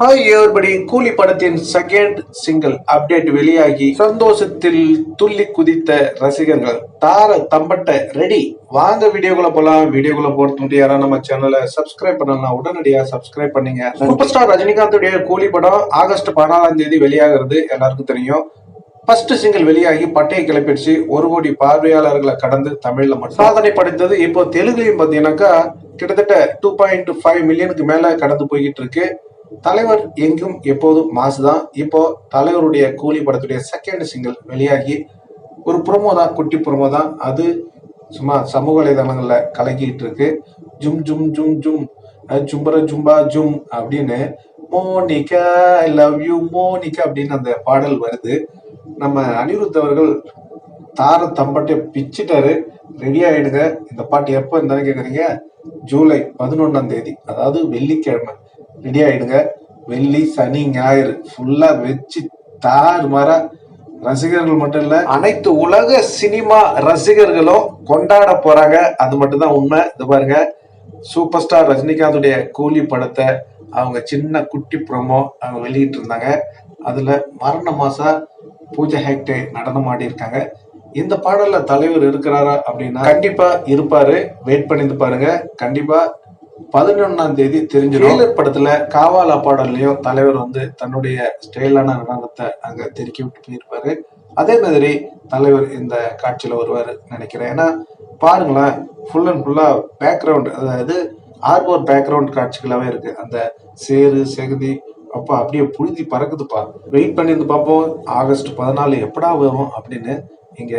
Hi ஏவர்படி கூலி படத்தின் second single update வெளியாகி சந்தோஷத்தில் துள்ளி குதித்த ரசிகர்கள் தார தம்பட்ட ரெடி வாங்க வீடியோக்குள்ள போலாம். வீடியோக்குள்ள போறது முடியாரா நம்ம சேனலை சப்ஸ்கிரைப் பண்ணலாம் உடனடியாக சப்ஸ்கிரைப் பண்ணீங்க. சூப்பர் ஸ்டார் ரஜினிகாந்துடைய கூலி படம் ஆகஸ்ட் பதினாலாம் தேதி வெளியாகிறது. எல்லாருக்கும் தெரியும். ஃபர்ஸ்ட் சிங்கிள் வெளியாகி பட்டையை கிளப்பிடுச்சு. ஒரு கோடி பார்வையாளர்களை கடந்து தமிழ்ல மட்டும். சாதனை படைத்தது இப்போ தெலுங்குலையும் பார்த்தீங்கன்னாக்கா கிட்டத்தட்ட டூ பாயிண்ட் ஃபைவ் மில்லியனுக்கு மேல கடந்து போய்கிட்டு இருக்கு. தலைவர் எங்கும் எப்போதும் மாசு தான் இப்போ தலைவருடைய கூலி படத்துடைய செகண்ட் சிங்கிள் வெளியாகி ஒரு ப்ரொமோ தான் குட்டி ப்ரொமோ தான். அது சும்மா சமூக வலைதளங்களில் கலக்கிட்டு இருக்கு. ஜும் ஜும் ஜும் ஜும். ஜும்பர ஜும்பா ஜும் அப்படின்னு Monica I love you Monica அப்படின்னு அந்த பாடல் வருது. நம்ம அனிருத் அவர்கள் தார தம்பட்டை பிச்சுட்டாரு. ரெடி ஆயிடுங்க. இந்த பாட்டு எப்போ இருந்தாலும் கேட்குறீங்க ஜூலை பதினொன்னாம் தேதி. அதாவது வெள்ளிக்கிழமை. ரெடி ஆயிடுங்க வெள்ளி சனி ஞாயிறு ஃபுல்லா வச்சு தாறு மாறா ரசிகர்கள் மட்டும் இல்ல அனைத்து உலக சினிமா ரசிகர்களும் கொண்டாட போறாங்க. அது மட்டும்தான் உண்மை. இது பாருங்க. சூப்பர் ஸ்டார் ரஜினிகாந்துடைய கூலி படத்தை அவங்க சின்ன குட்டி ப்ரோமோ அவங்க வெளியிட்டு இருந்தாங்க அதுல மரண மாசா பூஜா ஹெக்டே நடனம் ஆடி இருக்காங்க இந்த பாடல்ல தலைவர் இருக்கிறாரா அப்படின்னா கண்டிப்பா இருப்பாரு. வெயிட் பண்ணிட்டு பாருங்க. கண்டிப்பா பதினொன்னாம் தேதி தெரிஞ்சிடும் Trailer படத்துல காவாலா பாடல்லையும் தலைவர் வந்து தன்னுடைய ஸ்டைலான நடனத்தை அங்க தெருக்கி விட்டு போயிருப்பாரு. அதே மாதிரி தலைவர் இந்த காட்சியில வருவாரு நினைக்கிறேன். ஏன்னா பாருங்களேன் ஃபுல் அண்ட் ஃபுல்லா பேக்ரவுண்ட் அதாவது ஆர்போர் பேக்ரவுண்ட் காட்சிகளாவே இருக்கு. அந்த சேரு செகுதி அப்பா அப்படியே புழுதி பறக்குதுப்பா. வெயிட் பண்ணியிருந்து பார்ப்போம். ஆகஸ்ட் பதினாலு எப்படா வரும் அப்படின்னு இங்க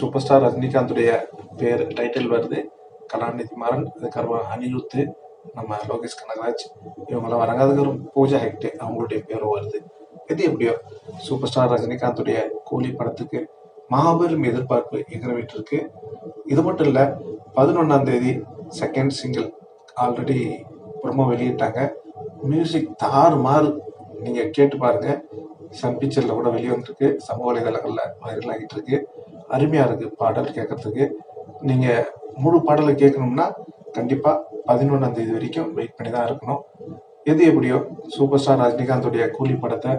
சூப்பர் ஸ்டார் ரஜினிகாந்துடைய பேர் டைட்டில் வருது. கலாநிதி மாறன் அதுக்கப்புறமா அனிருத்து நம்ம லோகேஷ் கனகராஜ் இவங்கெல்லாம் வராங்க அதுக்கப்புறம் பூஜா ஹெக்டே அவங்களுடைய பேரும் வருது இது எப்படியோ சூப்பர் ஸ்டார் ரஜினிகாந்துடைய கூலி படத்துக்கு மாபெரும் எதிர்பார்ப்பு எகிரவிட்டு இருக்கு இது மட்டும் இல்லை பதினொன்றாம் தேதி செகண்ட் சிங்கிள் ஆல்ரெடி ப்ரொமோ வெளியிட்டாங்க மியூசிக் தாறு மாறு நீங்கள் கேட்டு பாருங்க சன் பிக்சரில் கூட வெளியே வந்திருக்கு சமூக வலைதளங்களில் வைரல் ஆகிட்டு இருக்கு அருமையாக இருக்குது பாடல் கேட்கறதுக்கு நீங்கள் முழு பாடலை கேட்கணும்னா கண்டிப்பாக பதினொன்றாம் தேதி வரைக்கும் வெயிட் பண்ணி தான் இருக்கணும். எது எப்படியோ சூப்பர் ஸ்டார் ரஜினிகாந்துடைய கூலி படத்தை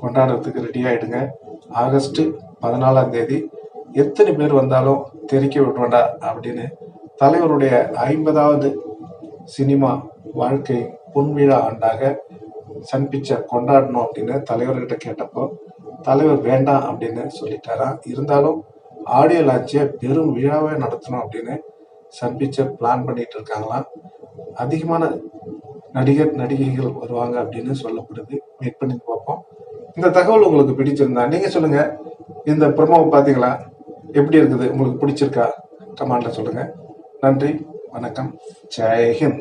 கொண்டாடுறதுக்கு ரெடி ஆகிடுங்க ஆகஸ்ட் பதினாலாம் தேதி எத்தனை பேர் வந்தாலும் தெரிக்க விட்டுவேண்டா அப்படின்னு தலைவருடைய ஐம்பதாவது சினிமா வாழ்க்கை பொன்விழா ஆண்டாக சன் பிக்சர் கொண்டாடணும் அப்படின்னு தலைவர்கிட்ட கேட்டப்போ தலைவர் வேண்டாம் அப்படின்னு சொல்லிட்டாராம் இருந்தாலும் ஆடியோ லான்ச்சை பெரும் விழாவே நடத்தணும் அப்படின்னு சன் பிக்சர் பிளான் பண்ணிட்டு இருக்காங்களாம். அதிகமான நடிகர் நடிகைகள் வருவாங்க அப்படின்னு சொல்லப்படுது. வெயிட் பண்ணி பார்ப்போம். இந்த தகவல் உங்களுக்கு பிடிச்சிருந்தா நீங்க சொல்லுங்க. இந்த ப்ரமோவை பார்த்தீங்களா? எப்படி இருக்குது? உங்களுக்கு பிடிச்சிருக்கா? கமெண்ட்ல சொல்லுங்க. நன்றி வணக்கம். ஜெய்ஹிந்த்